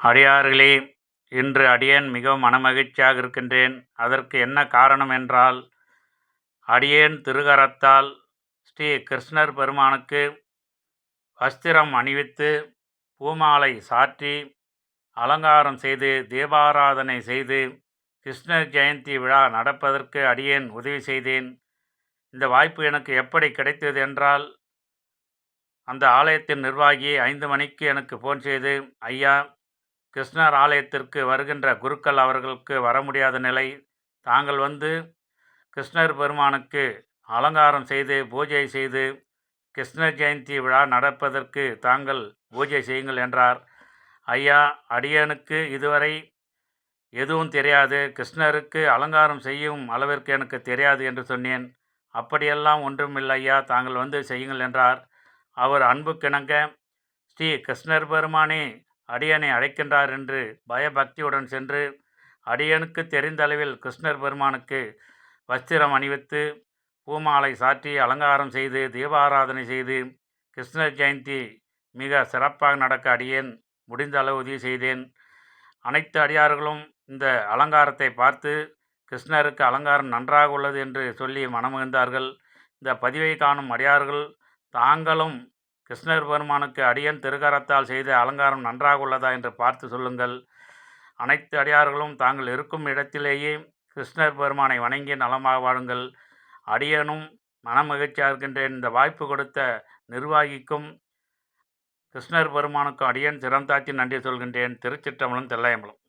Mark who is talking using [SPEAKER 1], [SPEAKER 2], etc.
[SPEAKER 1] அடியார்களே இன்று அடியேன் மிகவும் மனமகிழ்ச்சியாக இருக்கின்றேன். அதற்கு என்ன காரணம் என்றால் அடியேன் திருகரத்தால் ஸ்ரீ கிருஷ்ணர் பெருமானுக்கு வஸ்திரம் அணிவித்து பூமாலை சாற்றி அலங்காரம் செய்து தீபாராதனை செய்து கிருஷ்ணர் ஜெயந்தி விழா நடப்பதற்கு அடியேன் உதவி செய்தேன். இந்த வாய்ப்பு எனக்கு எப்படி கிடைத்தது என்றால் அந்த ஆலயத்தின் நிர்வாகி ஐந்து மணிக்கு எனக்கு ஃபோன் செய்து ஐயா கிருஷ்ணர் ஆலயத்திற்கு வருகின்ற குருக்கள் அவர்களுக்கு வர முடியாத நிலை. தாங்கள் வந்து கிருஷ்ணர் பெருமானுக்கு அலங்காரம் செய்து பூஜை செய்து கிருஷ்ணர் ஜெயந்தி விழா நடப்பதற்கு தாங்கள் பூஜை செய்யுங்கள் என்றார். ஐயா அடியனுக்கு இதுவரை எதுவும் தெரியாது. கிருஷ்ணருக்கு அலங்காரம் செய்யும் அளவிற்கு எனக்கு தெரியாது என்று சொன்னேன். அப்படியெல்லாம் ஒன்றுமில்லை ஐயா தாங்கள் வந்து செய்யுங்கள் என்றார். அவர் அன்புக்கிணங்க ஸ்ரீ கிருஷ்ணர் பெருமானே அடியனை அழைக்கின்றார் என்று பயபக்தியுடன் சென்று அடியனுக்கு தெரிந்த அளவில் கிருஷ்ணர் பெருமானுக்கு வஸ்திரம் அணிவித்து பூமாலை சாற்றி அலங்காரம் செய்து தீபாராதனை செய்து கிருஷ்ணர் ஜெயந்தி மிக சிறப்பாக நடக்க அடியேன் முடிந்த அளவு உதவி செய்தேன். அனைத்து அடியார்களும் இந்த அலங்காரத்தை பார்த்து கிருஷ்ணருக்கு அலங்காரம் நன்றாக உள்ளது என்று சொல்லி மனமகிழ்ந்தார்கள். இந்த பதிவை காணும் அடியார்கள் தாங்களும் கிருஷ்ணர் பெருமானுக்கு அடியன் திருக்கரத்தால் செய்த அலங்காரம் நன்றாக உள்ளதா என்று பார்த்து சொல்லுங்கள். அனைத்து அடியார்களும் தாங்கள் இருக்கும் இடத்திலேயே கிருஷ்ணர் பெருமானை வணங்கி நலமாக வாழுங்கள். அடியனும் மனமகிழ்ச்சியாக இருக்கின்றேன். இந்த வாய்ப்பு கொடுத்த நிர்வாகிக்கும் கிருஷ்ணர் பெருமானுக்கும் அடியன் சிறந்தாச்சி நன்றி சொல்கின்றேன். திருச்சிற்றம்பலம் தெல்லையம்பலம்